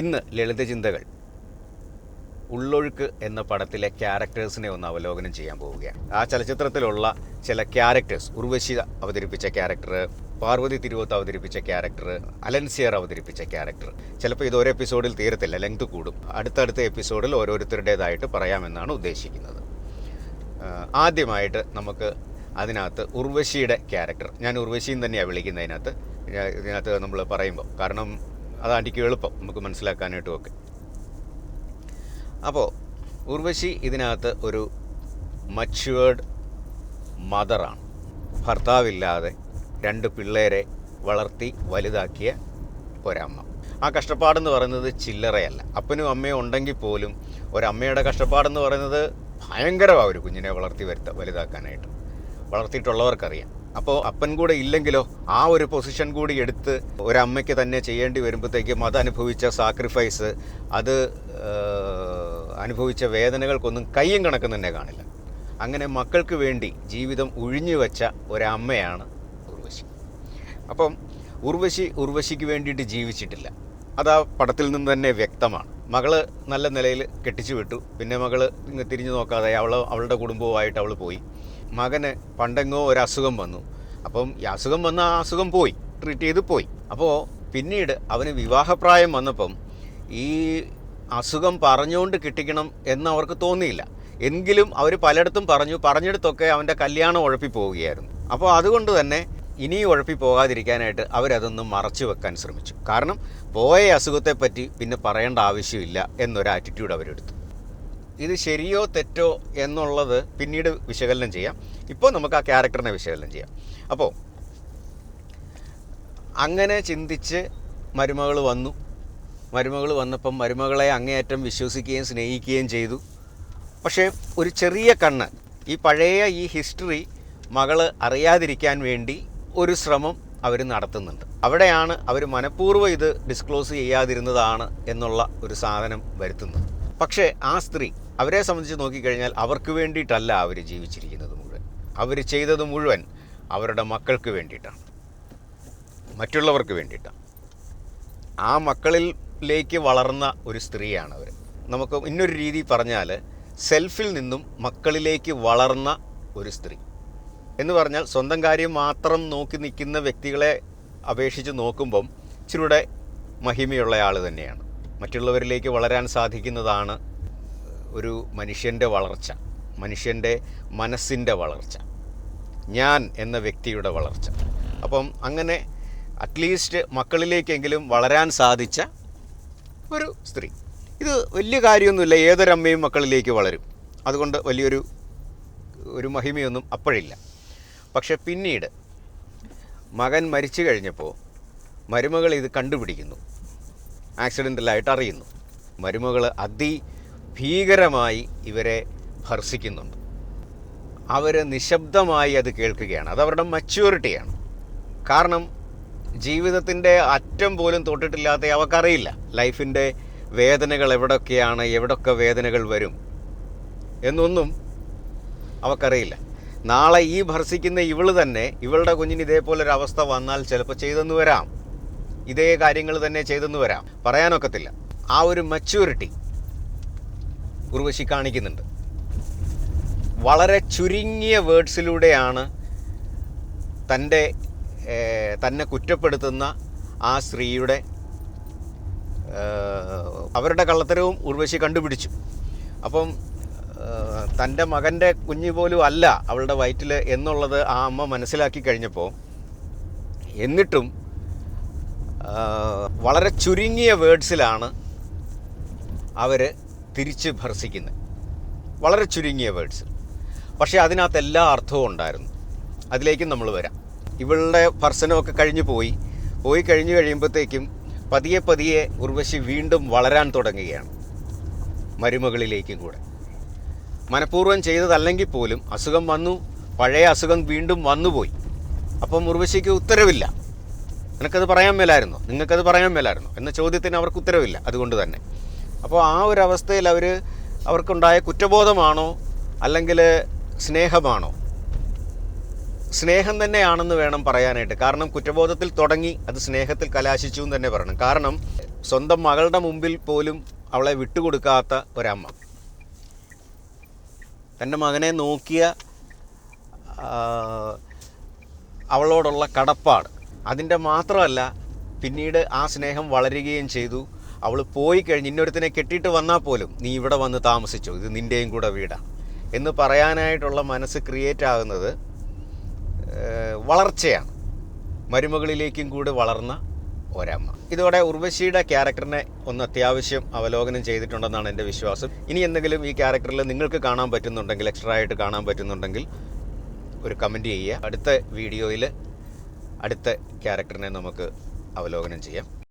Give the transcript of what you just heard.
ഇന്ന് ലളിതചിന്തകൾ ഉള്ളൊഴുക്ക് എന്ന പടത്തിലെ ക്യാരക്ടേഴ്സിനെ ഒന്ന് അവലോകനം ചെയ്യാൻ പോവുകയാണ്. ആ ചലച്ചിത്രത്തിലുള്ള ചില ക്യാരക്ടേഴ്സ് ഉർവശി അവതരിപ്പിച്ച ക്യാരക്ടർ പാർവതി തിരുവോത്ത് അവതരിപ്പിച്ച ക്യാരക്ടർ അലൻസിയർ അവതരിപ്പിച്ച ക്യാരക്ടർ. ചിലപ്പോൾ ഇത് ഓരോ എപ്പിസോഡിൽ തീരത്തില്ല ലെങ്ത് കൂടും. അടുത്തടുത്ത എപ്പിസോഡിൽ ഓരോരുത്തരുടേതായിട്ട് പറയാമെന്നാണ് ഉദ്ദേശിക്കുന്നത്. ആദ്യമായിട്ട് നമുക്ക് അതിനകത്ത് ഉർവശിയുടെ ക്യാരക്ടർ ഞാൻ ഉർവശിയും തന്നെയാണ് വിളിക്കുന്നത് അതിനകത്ത് ഇതിനകത്ത് നമ്മൾ പറയുമ്പോൾ. കാരണം അതാണ്ടിക്ക് എളുപ്പം നമുക്ക് മനസ്സിലാക്കാനായിട്ടും ഒക്കെ അപ്പോൾ ഉർവശി ഇതിനകത്ത് ഒരു മച്വേർഡ് മദറാണ് ഭർത്താവില്ലാതെ രണ്ട് പിള്ളേരെ വളർത്തി വലുതാക്കിയ ഒരമ്മ. ആ കഷ്ടപ്പാടെന്ന് പറയുന്നത് ചില്ലറയല്ല. അപ്പനും അമ്മയും ഉണ്ടെങ്കിൽ പോലും ഒരമ്മയുടെ കഷ്ടപ്പാടെന്ന് പറയുന്നത് ഭയങ്കരമാണ് ഒരു കുഞ്ഞിനെ വളർത്തി വരുത്ത വലുതാക്കാനായിട്ട്. വളർത്തിയിട്ടുള്ളവർക്കറിയാം. അപ്പോൾ അപ്പൻ കൂടെ ഇല്ലെങ്കിലോ ആ ഒരു പൊസിഷൻ കൂടി എടുത്ത് ഒരമ്മയ്ക്ക് തന്നെ ചെയ്യേണ്ടി വരുമ്പോഴത്തേക്കും അനുഭവിച്ച സാക്രിഫൈസ് അത് അനുഭവിച്ച വേദനകൾക്കൊന്നും കയ്യും കണക്കും തന്നെ കാണില്ല. അങ്ങനെ മക്കൾക്ക് വേണ്ടി ജീവിതം ഒഴിഞ്ഞു വെച്ച ഒരമ്മയാണ് ഉർവശി. അപ്പം ഉർവശി ഉർവശിക്ക് വേണ്ടിയിട്ട് ജീവിച്ചിട്ടില്ല. അത് ആ പടത്തിൽ നിന്ന് തന്നെ വ്യക്തമാണ്. മകൾ നല്ല നിലയിൽ കെട്ടിച്ചു വിട്ടു. പിന്നെ മകൾ തിരിഞ്ഞു നോക്കാതെ അവൾ അവളുടെ കുടുംബവുമായിട്ട് അവൾ പോയി. മകന് പണ്ടെങ്ങോ ഒരു അസുഖം വന്നു. അപ്പം ഈ അസുഖം വന്ന ആ അസുഖം പോയി. ട്രീറ്റ് ചെയ്ത് പോയി. അപ്പോൾ പിന്നീട് അവന് വിവാഹപ്രായം വന്നപ്പം ഈ അസുഖം പറഞ്ഞുകൊണ്ട് കിട്ടിക്കണം എന്ന് അവർക്ക് തോന്നിയില്ല. എങ്കിലും അവർ പലയിടത്തും പറഞ്ഞു പറഞ്ഞിടത്തൊക്കെ അവന്റെ കല്യാണം ഉഴപ്പി പോവുകയായിരുന്നു അപ്പോൾ അതുകൊണ്ട് തന്നെ ഇനി ഉഴപ്പി പോകാതിരിക്കാനായിട്ട് അവരതൊന്ന് മറച്ചു വെക്കാൻ ശ്രമിച്ചു. കാരണം പോയ അസുഖത്തെപ്പറ്റി പിന്നെ പറയേണ്ട ആവശ്യമില്ല എന്നൊരു ആറ്റിറ്റ്യൂഡ് അവരെടുത്തു. ഇത് ശരിയോ തെറ്റോ എന്നുള്ളത് പിന്നീട് വിശകലനം ചെയ്യാം. ഇപ്പോൾ നമുക്ക് ആ ക്യാരക്ടറിനെ വിശകലനം ചെയ്യാം. അപ്പോൾ അങ്ങനെ ചിന്തിച്ച് മരുമകൾ വന്നു. മരുമകൾ വന്നപ്പം മരുമകളെ അങ്ങേയറ്റം വിശ്വസിക്കുകയും സ്നേഹിക്കുകയും ചെയ്തു. പക്ഷേ ഒരു ചെറിയ കണ്ണ് ഈ പഴയ ഈ ഹിസ്റ്ററി മകൾ അറിയാതിരിക്കാൻ വേണ്ടി ഒരു ശ്രമം അവർ നടത്തുന്നുണ്ട്. അവിടെയാണ് അവർ മനഃപൂർവം ഇത് ഡിസ്ക്ലോസ് ചെയ്യാതിരുന്നതാണ് എന്നുള്ള ഒരു സാധനം വരുത്തുന്നത്. പക്ഷേ ആ സ്ത്രീ അവരെ സംബന്ധിച്ച് നോക്കിക്കഴിഞ്ഞാൽ അവർക്ക് വേണ്ടിയിട്ടല്ല അവർ ജീവിച്ചിരിക്കുന്നത് മുഴുവൻ. അവർ ചെയ്തത് മുഴുവൻ അവരുടെ മക്കൾക്ക് വേണ്ടിയിട്ടാണ്. മറ്റുള്ളവർക്ക് വേണ്ടിയിട്ടാണ്. ആ മക്കളിലേക്ക് വളർന്ന ഒരു സ്ത്രീയാണ് അവർ നമുക്ക് ഇന്നൊരു രീതി പറഞ്ഞാൽ സെൽഫിൽ നിന്നും മക്കളിലേക്ക് വളർന്ന ഒരു സ്ത്രീ. എന്ന് പറഞ്ഞാൽ സ്വന്തം കാര്യം മാത്രം നോക്കി നിൽക്കുന്ന വ്യക്തികളെ അപേക്ഷിച്ച് നോക്കുമ്പം ഇച്ചിരൂടെ മഹിമയുള്ള ആൾ തന്നെയാണ്. മറ്റുള്ളവരിലേക്ക് വളരാൻ സാധിക്കുന്നതാണ് ഒരു മനുഷ്യന്റെ വളർച്ച മനുഷ്യന്റെ മനസ്സിന്റെ വളർച്ച ഞാൻ എന്ന വ്യക്തിയുടെ വളർച്ച. അപ്പം അങ്ങനെ അറ്റ്ലീസ്റ്റ് മക്കളിലേക്കെങ്കിലും വളരാൻ സാധിച്ച ഒരു സ്ത്രീ. ഇത് വലിയ കാര്യമൊന്നുമില്ല ഏതൊരമ്മയും മക്കളിലേക്ക് വളരും. അതുകൊണ്ട് വലിയൊരു ഒരു മഹിമയൊന്നും അപ്പോഴില്ല. പക്ഷെ പിന്നീട് മകൻ മരിച്ചു കഴിഞ്ഞപ്പോൾ മരുമകൾ ഇത് കണ്ടുപിടിക്കുന്നു. ആക്സിഡന്റലായിട്ട് അറിയുന്നു മരുമകൾ അതിഭീകരമായി ഇവരെ ഭർഷിക്കുന്നുണ്ട് അവർ നിശബ്ദമായി അത് കേൾക്കുകയാണ്. അതവരുടെ മച്യൂരിറ്റിയാണ് കാരണം ജീവിതത്തിന്റെ അറ്റം പോലും തൊട്ടിട്ടില്ലാത്ത അവക്കറിയില്ല. ലൈഫിന്റെ വേദനകൾ എവിടൊക്കെയാണ് എവിടൊക്കെ വേദനകൾ വരും എന്നൊന്നും അവക്കറിയില്ല. നാളെ ഈ ഭർഷിക്കുന്ന ഇവൾ തന്നെ ഇവളുടെ കുഞ്ഞിന് ഇതേപോലൊരു അവസ്ഥ വന്നാൽ ചിലപ്പോൾ ചെയ്തെന്ന് വരാം. ഇതേ കാര്യങ്ങൾ തന്നെ ചെയ്തെന്ന് വരാം. പറയാനൊക്കത്തില്ല. ആ ഒരു മച്യൂരിറ്റി ഉർവശി കാണിക്കുന്നുണ്ട്. വളരെ ചുരുങ്ങിയ വേർഡ്സിലൂടെയാണ് തന്റെ തന്നെ കുറ്റപ്പെടുത്തുന്ന ആ സ്ത്രീയുടെ അവരുടെ കള്ളത്തരവും ഉർവശി കണ്ടുപിടിച്ചു. അപ്പം തന്റെ മകന്റെ കുഞ്ഞു പോലും അല്ല അവളുടെ വയറ്റിൽ എന്നുള്ളത് ആ അമ്മ മനസ്സിലാക്കി കഴിഞ്ഞപ്പോൾ എന്നിട്ടും വളരെ ചുരുങ്ങിയ വേർഡ്സിലാണ് അവർ തിരിച്ച് ഭർസിക്കുന്നത് വളരെ ചുരുങ്ങിയ വേർഡ്സ്. പക്ഷേ അതിനകത്ത് എല്ലാ അർത്ഥവും ഉണ്ടായിരുന്നു. അതിലേക്കും നമ്മൾ വരാം. ഇവളുടെ ഭർസനമൊക്കെ കഴിഞ്ഞു പോയി. പോയി കഴിഞ്ഞു കഴിയുമ്പോഴത്തേക്കും പതിയെ പതിയെ ഉർവശി വീണ്ടും വളരാൻ തുടങ്ങുകയാണ്. മരുമകളിലേക്കും കൂടെ. മനഃപൂർവം ചെയ്തതല്ലെങ്കിൽ പോലും അസുഖം വന്നു. പഴയ അസുഖം വീണ്ടും വന്നുപോയി. അപ്പം ഉർവശിക്ക് ഉത്തരവില്ല. നിനക്കത് പറയാൻ മേലായിരുന്നോ? നിങ്ങൾക്കത് പറയാൻ മേലായിരുന്നോ? എന്ന ചോദ്യത്തിന് അവർക്ക് ഉത്തരവില്ല അതുകൊണ്ട് തന്നെ. അപ്പോൾ ആ ഒരു അവസ്ഥയിൽ അവർ അവർക്കുണ്ടായ കുറ്റബോധമാണോ? അല്ലെങ്കിൽ സ്നേഹമാണോ? സ്നേഹം തന്നെയാണെന്ന് വേണം പറയാനായിട്ട്. കാരണം കുറ്റബോധത്തിൽ തുടങ്ങി അത് സ്നേഹത്തിൽ കലാശിച്ചു എന്ന് തന്നെ പറയണം. കാരണം സ്വന്തം മകളുടെ മുമ്പിൽ പോലും അവളെ വിട്ടുകൊടുക്കാത്ത ഒരമ്മ. തന്റെ മകനെ നോക്കിയ അവളോടുള്ള കടപ്പാട്. അതിന്റെ മാത്രമല്ല പിന്നീട് ആ സ്നേഹം വളരുകയും ചെയ്തു. അവൾ പോയി കഴിഞ്ഞ് ഇന്നൊരുത്തിനെ കെട്ടിയിട്ട് വന്നാൽ പോലും നീ ഇവിടെ വന്ന് താമസിച്ചു? ഇത് നിന്റെയും കൂടെ വീടാണ് എന്ന് പറയാനായിട്ടുള്ള മനസ്സ് ക്രിയേറ്റ് ആകുന്നത് വളർച്ചയാണ്. മരുമകളിലേക്കും കൂടി വളർന്ന ഒരമ്മ. ഇതോടെ ഉർവശിയുടെ ക്യാരക്ടറിനെ ഒന്ന് അത്യാവശ്യം അവലോകനം ചെയ്തിട്ടുണ്ടെന്നാണ് എന്റെ വിശ്വാസം. ഇനി എന്തെങ്കിലും ഈ ക്യാരക്ടറിൽ നിങ്ങൾക്ക് കാണാൻ പറ്റുന്നുണ്ടെങ്കിൽ എക്സ്ട്രാ ആയിട്ട് കാണാൻ പറ്റുന്നുണ്ടെങ്കിൽ ഒരു കമന്റ് ചെയ്യുക. അടുത്ത വീഡിയോയിൽ അടുത്ത ക്യാരക്ടറിനെ നമുക്ക് അവലോകനം ചെയ്യാം.